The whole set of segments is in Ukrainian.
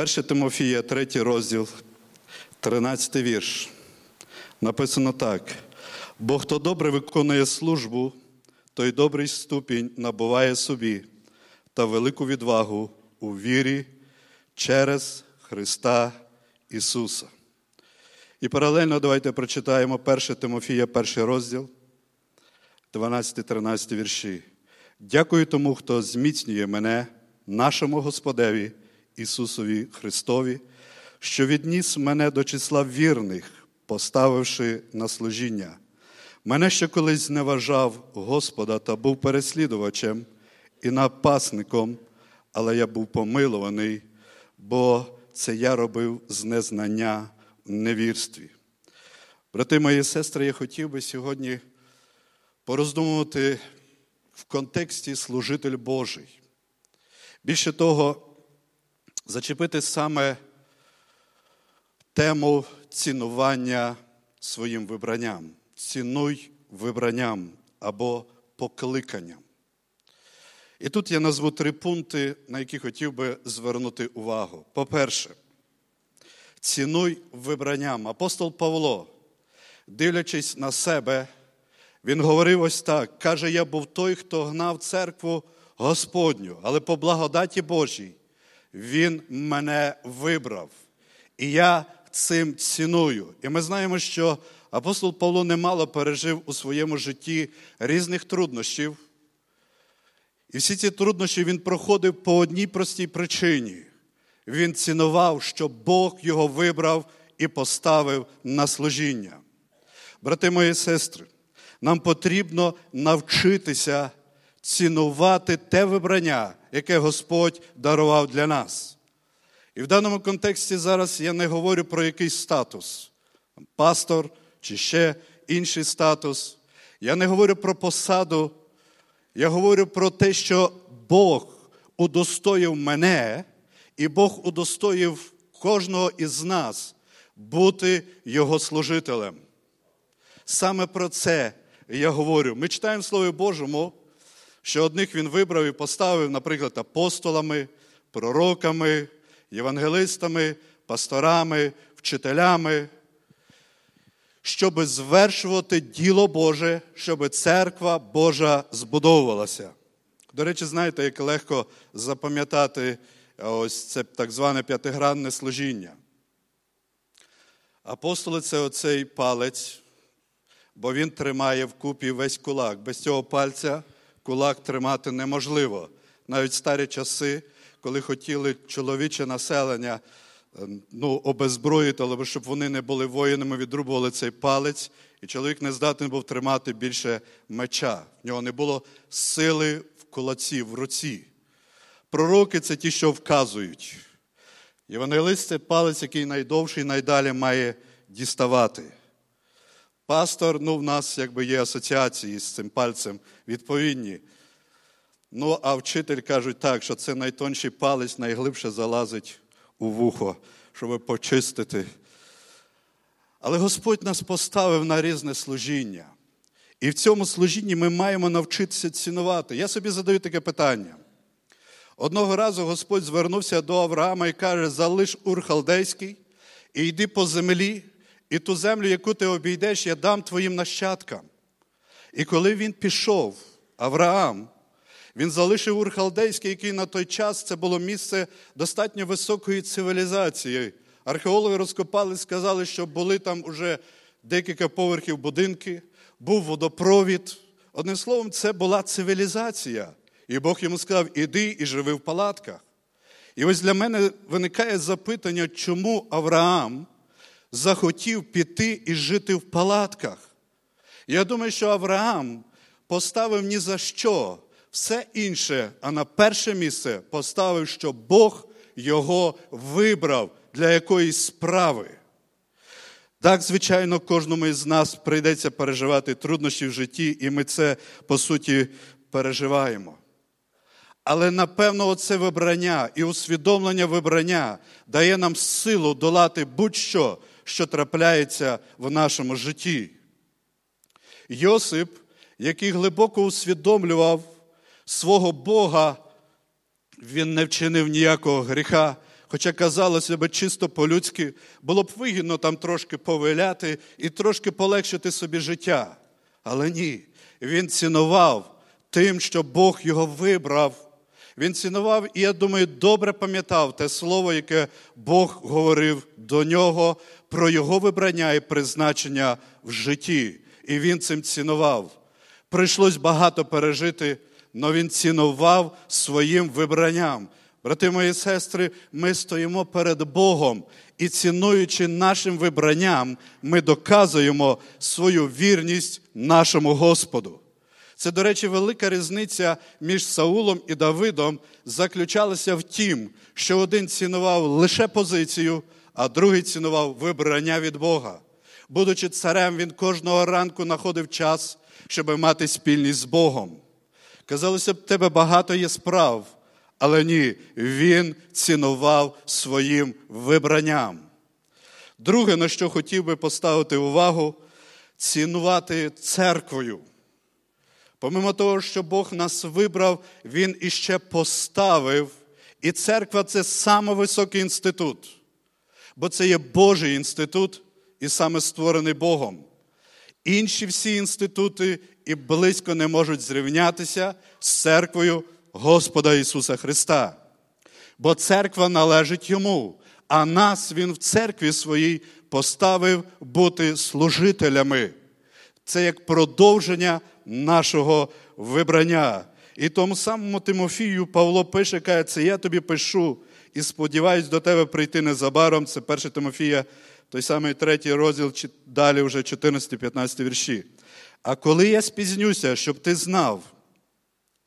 1 Тимофія, 3 розділ, 13 вірш. Написано так: бо хто добре виконує службу, той добрий ступінь набуває собі та велику відвагу у вірі через Христа Ісуса. І паралельно давайте прочитаємо 1 Тимофія, перший розділ, 12-13 вірші. Дякую тому, хто зміцнює мене, нашому Господеві Ісусові Христові, що відніс мене до числа вірних, поставивши на служіння. Мене ще колись зневажав Господа та був переслідувачем і напасником, але я був помилуваний, бо це я робив з незнання в невірстві. Брати мої сестри, я хотів би сьогодні пороздумувати в контексті служитель Божий. Більше того, зачепити саме тему цінування своїм вибранням. Цінуй вибранням або покликанням. І тут я назву три пункти, на які хотів би звернути увагу. По-перше, цінуй вибранням. Апостол Павло, дивлячись на себе, він говорив ось так: каже: Я був той, хто гнав церкву Господню, але по благодаті Божій Він мене вибрав. І я цим ціную. І ми знаємо, що апостол Павло немало пережив у своєму житті різних труднощів. І всі ці труднощі він проходив по одній простій причині. Він цінував, що Бог його вибрав і поставив на служіння. Брати мої сестри, нам потрібно навчитися цінувати те вибрання, яке Господь дарував для нас. І в даному контексті зараз я не говорю про якийсь статус, пастор чи ще інший статус. Я не говорю про посаду, я говорю про те, що Бог удостоїв мене, і Бог удостоїв кожного із нас бути Його служителем. Саме про це я говорю. Ми читаємо в Слові Божому, що одних він вибрав і поставив, наприклад, апостолами, пророками, євангелистами, пасторами, вчителями, щоб звершувати діло Боже, щоб церква Божа збудовувалася. До речі, знаєте, як легко запам'ятати ось це так зване п'ятигранне служіння. Апостоли це оцей палець, бо він тримає вкупі весь кулак. Без цього пальця кулак тримати неможливо. Навіть старі часи, коли хотіли чоловіче населення ну, обезброїти, але щоб вони не були воїнами, відрубували цей палець, і чоловік не здатний був тримати більше меча. В нього не було сили в кулаці, в руці. Пророки це ті, що вказують. Євангелист це палець, який найдовший найдалі має діставати. Пастор, ну, в нас якби є асоціації з цим пальцем відповідні. Ну, а вчитель кажуть так, що це найтонший палець найглибше залазить у вухо, щоб почистити. Але Господь нас поставив на різне служіння. І в цьому служінні ми маємо навчитися цінувати. Я собі задаю таке питання. Одного разу Господь звернувся до Авраама і каже: залиш Ур Халдейський і йди по землі, і ту землю, яку ти обійдеш, я дам твоїм нащадкам. І коли він пішов, Авраам, він залишив Ур Халдейський, який на той час це було місце достатньо високої цивілізації. Археологи розкопали, сказали, що були там уже декілька поверхів будинки, був водопровід. Одним словом, це була цивілізація. І Бог йому сказав: іди і живи в палатках. І ось для мене виникає запитання, чому Авраам захотів піти і жити в палатках. Я думаю, що Авраам поставив ні за що все інше, а на перше місце поставив, що Бог його вибрав для якоїсь справи. Так, звичайно, кожному із нас прийдеться переживати труднощі в житті, і ми це, по суті, переживаємо. Але напевно, оце вибрання і усвідомлення вибрання дає нам силу долати будь-що, що трапляється в нашому житті. Йосип, який глибоко усвідомлював свого Бога, він не вчинив ніякого гріха, хоча казалося би чисто по-людськи, було б вигідно там трошки повиляти і трошки полегшити собі життя. Але ні, він цінував тим, що Бог його вибрав. Він цінував, і я думаю, добре пам'ятав те слово, яке Бог говорив до нього про його вибрання і призначення в житті. І він цим цінував. Прийшлось багато пережити, але він цінував своїм вибранням. Брати мої сестри, ми стоїмо перед Богом і, цінуючи нашим вибранням, ми доказуємо свою вірність нашому Господу. Це, до речі, велика різниця між Саулом і Давидом заключалася в тім, що один цінував лише позицію, а другий цінував вибрання від Бога. Будучи царем, він кожного ранку знаходив час, щоб мати спільність з Богом. Казалося б, тебе багато є справ, але ні, він цінував своїм вибранням. Друге, на що хотів би поставити увагу, цінувати церквою. Помимо того, що Бог нас вибрав, Він іще поставив, і церква це самовисокий інститут, бо це є Божий інститут і саме створений Богом. Інші всі інститути і близько не можуть зрівнятися з церквою Господа Ісуса Христа. Бо церква належить йому, а нас Він в церкві своїй поставив бути служителями. Це як продовження нашого вибрання. І тому самому Тимофію Павло пише, каже, це я тобі пишу і сподіваюсь до тебе прийти незабаром. Це 1 Тимофія, той самий третій розділ, далі вже 14-15 вірші. А коли я спізнюся, щоб ти знав,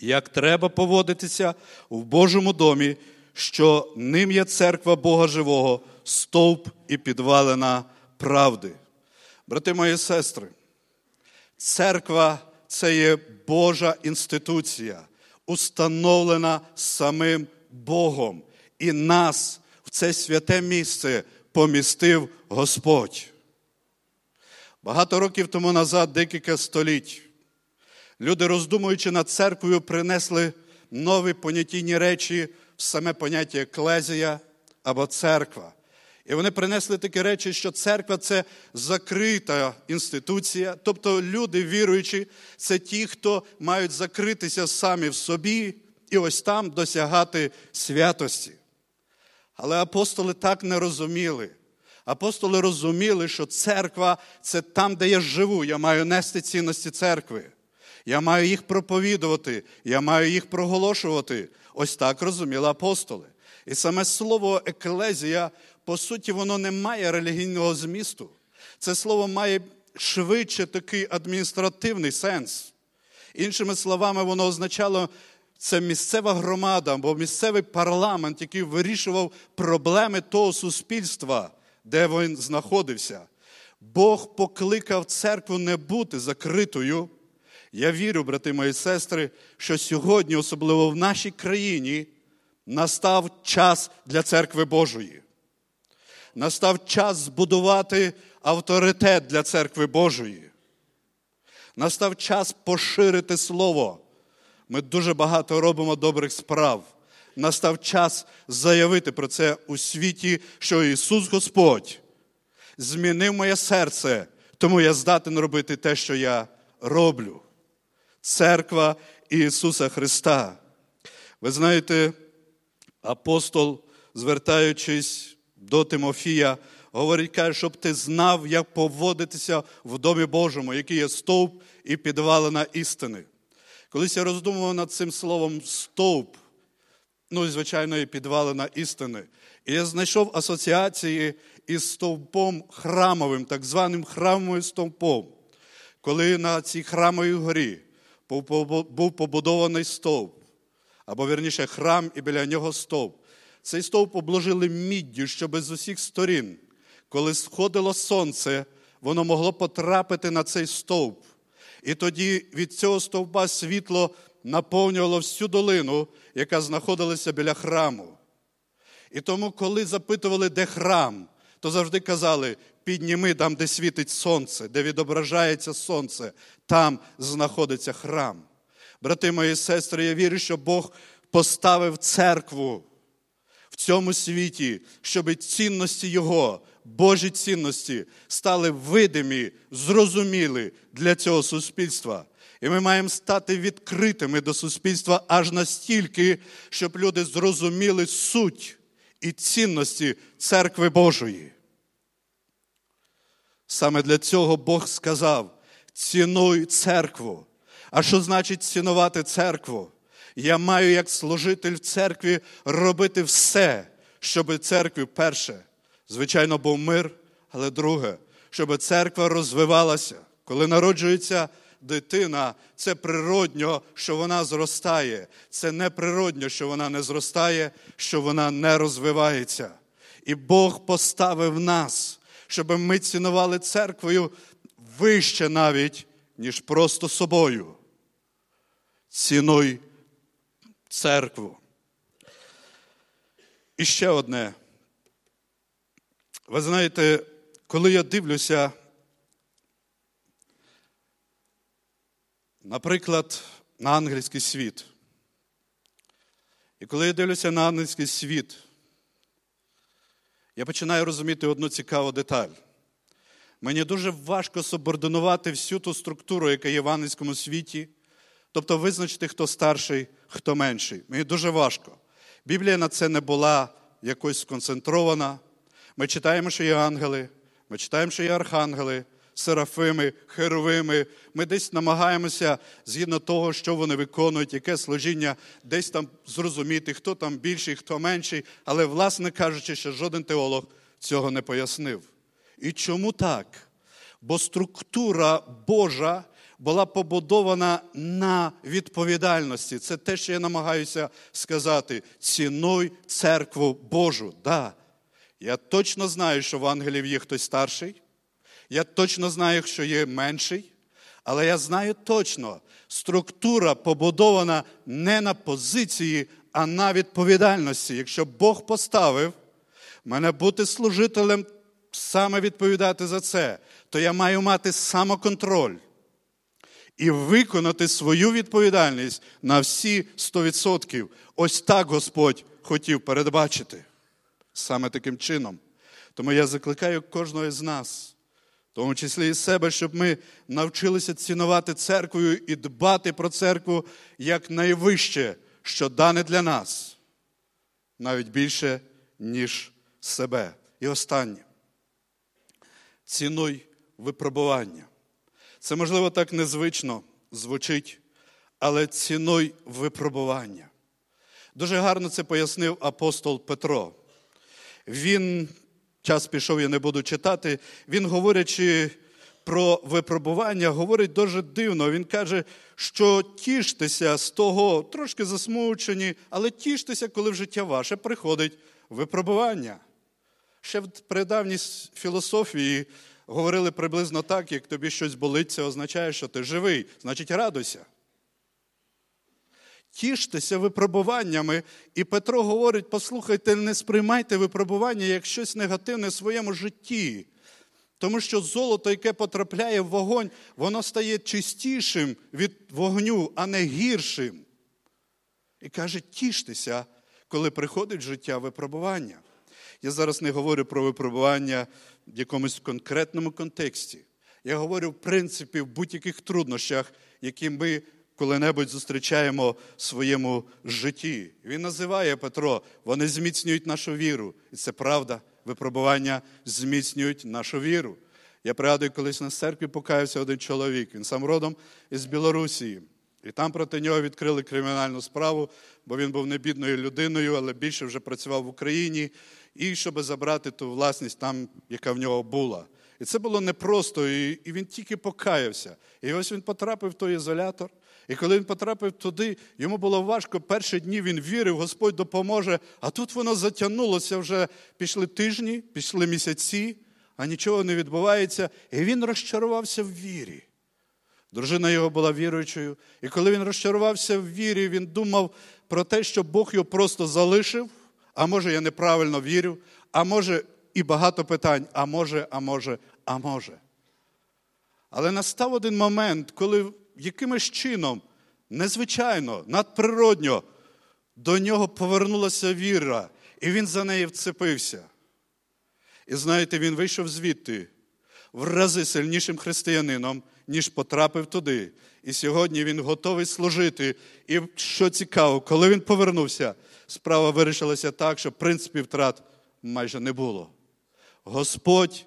як треба поводитися в Божому домі, що ним є церква Бога Живого, стовп і підвалина правди. Брати мої сестри, церква це є Божа інституція, установлена самим Богом. І нас в це святе місце помістив Господь. Багато років тому назад, декілька століть, люди, роздумуючи над церквою, принесли нові понятійні речі в саме поняття еклезія або церква. І вони принесли такі речі, що церква це закрита інституція, тобто люди, віруючі, це ті, хто мають закритися самі в собі і ось там досягати святості. Але апостоли так не розуміли. Апостоли розуміли, що церква це там, де я живу. Я маю нести цінності церкви. Я маю їх проповідувати, я маю їх проголошувати. Ось так розуміли апостоли. І саме слово еклезія, по суті, воно не має релігійного змісту. Це слово має швидше такий адміністративний сенс. Іншими словами, воно означало. Це місцева громада або місцевий парламент, який вирішував проблеми того суспільства, де він знаходився. Бог покликав церкву не бути закритою. Я вірю, брати мої сестри, що сьогодні, особливо в нашій країні, настав час для церкви Божої. Настав час збудувати авторитет для церкви Божої. Настав час поширити Слово. Ми дуже багато робимо добрих справ. Настав час заявити про це у світі, що Ісус Господь змінив моє серце, тому я здатен робити те, що я роблю. Церква Ісуса Христа. Ви знаєте, апостол, звертаючись до Тимофія, говорить, каже, щоб ти знав, як поводитися в Домі Божому, який є стовп і підвалина істини. Колись я роздумував над цим словом стовп, ну і, звичайно, і підвалина істини. І я знайшов асоціації із стовпом храмовим, так званим храмовим стовпом. Коли на цій храмовій горі був побудований стовп, або вірніше храм і біля нього стовп. Цей стовп обложили міддю, щоб з усіх сторін, коли сходило сонце, воно могло потрапити на цей стовп. І тоді від цього стовпа світло наповнювало всю долину, яка знаходилася біля храму. І тому, коли запитували, де храм, то завжди казали: підніми там, де світить сонце, де відображається сонце, там знаходиться храм. Брати мої сестри, я вірю, що Бог поставив церкву в цьому світі, щоб цінності Його, Божі цінності, стали видимі, зрозумілі для цього суспільства. І ми маємо стати відкритими до суспільства аж настільки, щоб люди зрозуміли суть і цінності церкви Божої. Саме для цього Бог сказав: цінуй церкву. А що значить цінувати церкву? Я маю як служитель в церкві робити все, щоб церкві перше, звичайно, був мир, але друге, щоб церква розвивалася. Коли народжується дитина, це природньо, що вона зростає. Це не природньо, що вона не зростає, що вона не розвивається. І Бог поставив нас, щоб ми цінували церквою вище навіть, ніж просто собою. Цінуй церкву. І ще одне. Ви знаєте, коли я дивлюся, наприклад, на ангельський світ. І коли я дивлюся на ангельський світ, я починаю розуміти одну цікаву деталь. Мені дуже важко субординувати всю ту структуру, яка є в ангельському світі, тобто визначити, хто старший, хто менший. Мені дуже важко. Біблія на це не була якось сконцентрована. Ми читаємо, що є ангели, ми читаємо, що є архангели, серафими, херовими. Ми десь намагаємося, згідно того, що вони виконують, яке служіння, десь там зрозуміти, хто там більший, хто менший. Але, власне кажучи, що жоден теолог цього не пояснив. І чому так? Бо структура Божа була побудована на відповідальності. Це те, що я намагаюся сказати. Цінуй церкву Божу. Да. Я точно знаю, що в ангелів є хтось старший. Я точно знаю, що є менший. Але я знаю точно, структура побудована не на позиції, а на відповідальності. Якщо Бог поставив мене бути служителем, саме відповідати за це, то я маю мати самоконтроль і виконати свою відповідальність на всі 100%. Ось так Господь хотів передбачити. Саме таким чином. Тому я закликаю кожного з нас, в тому числі і себе, щоб ми навчилися цінувати церквою і дбати про церкву як найвище, що дане для нас, навіть більше, ніж себе. І останнє. Цінуй випробування. Це, можливо, так незвично звучить, але цінуй випробування. Дуже гарно це пояснив апостол Петро. Він, час пішов, я не буду читати, він, говорячи про випробування, говорить дуже дивно. Він каже, що тіштеся з того, трошки засмучені, але тіштеся, коли в життя ваше приходить випробування. Ще в придавній філософії говорили приблизно так, як тобі щось болить, це означає, що ти живий, значить, радуйся. Тіштеся випробуваннями. І Петро говорить: послухайте, не сприймайте випробування як щось негативне в своєму житті. Тому що золото, яке потрапляє в вогонь, воно стає чистішим від вогню, а не гіршим. І каже, тіштеся, коли приходить життя випробування. Я зараз не говорю про випробування в якомусь конкретному контексті. Я говорю, в принципі, в будь-яких труднощах, які ми коли-небудь зустрічаємо в своєму житті. Він називає Петро, вони зміцнюють нашу віру. І це правда, випробування зміцнюють нашу віру. Я пригадую, колись на церкві покаявся один чоловік, він сам родом із Білорусії. І там проти нього відкрили кримінальну справу, бо він був не бідною людиною, але більше вже працював в Україні, і щоб забрати ту власність там, яка в нього була. І це було непросто, і він тільки покаявся. І ось він потрапив в той ізолятор. І коли він потрапив туди, йому було важко. Перші дні він вірив, Господь допоможе. А тут воно затягнулося вже пішли тижні, пішли місяці, а нічого не відбувається. І він розчарувався в вірі. Дружина його була віруючою. І коли він розчарувався в вірі, він думав про те, що Бог його просто залишив, а може, я неправильно вірю, а може, і багато питань, а може, а може, а може. Але настав один момент, коли якимось чином, незвичайно, надприродньо, до нього повернулася віра. І він за неї вцепився. І знаєте, він вийшов звідти в рази сильнішим християнином, ніж потрапив туди. І сьогодні він готовий служити. І що цікаво, коли він повернувся, справа вирішилася так, що в принципі втрат майже не було. Господь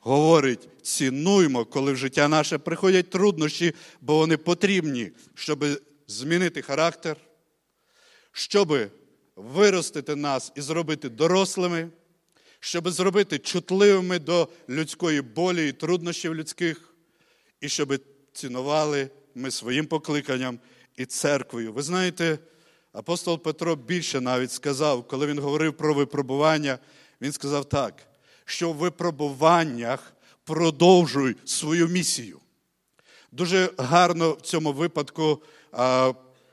говорить: цінуймо, коли в життя наше приходять труднощі, бо вони потрібні, щоб змінити характер, щоб виростити нас і зробити дорослими, щоб зробити чутливими до людської болі і труднощів людських, і щоб цінували ми своїм покликанням і церквою. Ви знаєте, апостол Петро більше навіть сказав, коли він говорив про випробування, він сказав так, що в випробуваннях продовжуй свою місію. Дуже гарно в цьому випадку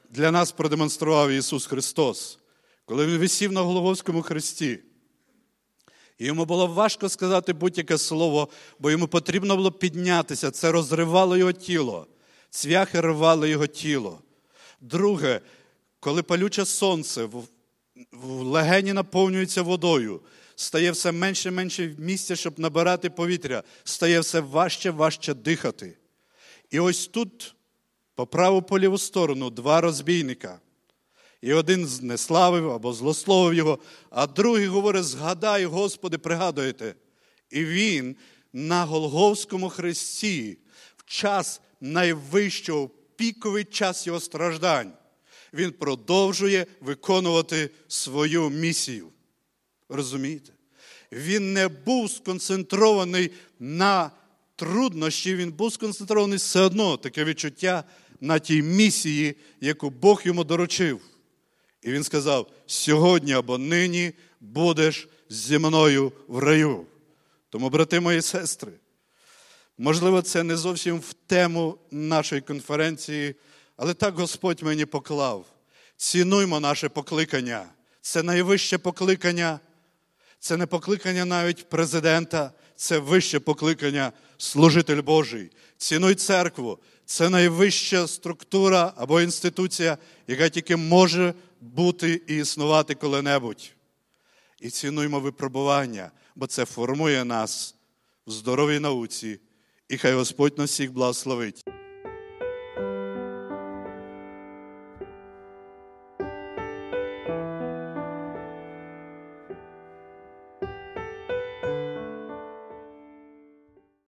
для нас продемонстрував Ісус Христос, коли Він висів на Голововському хресті. І йому було важко сказати будь-яке слово, бо йому потрібно було піднятися. Це розривало його тіло, цвяхи рвали його тіло. Друге, коли палюче сонце в легені наповнюється водою, стає все менше і менше місця, щоб набирати повітря, стає все важче, важче дихати. І ось тут, по праву по ліву сторону, два розбійника. І один знеславив або злословив його, а другий говорить: згадай, Господи, пригадуєте. І він на Голговському хресті в час найвищого піковий час його страждань. Він продовжує виконувати свою місію. Розумієте? Він не був сконцентрований на труднощі, він був сконцентрований все одно таке відчуття на тій місії, яку Бог йому доручив. І він сказав: сьогодні або нині будеш зі мною в раю. Тому, брати мої сестри, можливо, це не зовсім в тему нашої конференції, але так Господь мені поклав. Цінуймо наше покликання. Це найвище покликання. Це не покликання навіть президента, це вище покликання служитель Божий. Цінуй церкву. Це найвища структура або інституція, яка тільки може бути і існувати коли-небудь. І цінуємо випробування, бо це формує нас в здоровій науці. І хай Господь нас всіх благословить.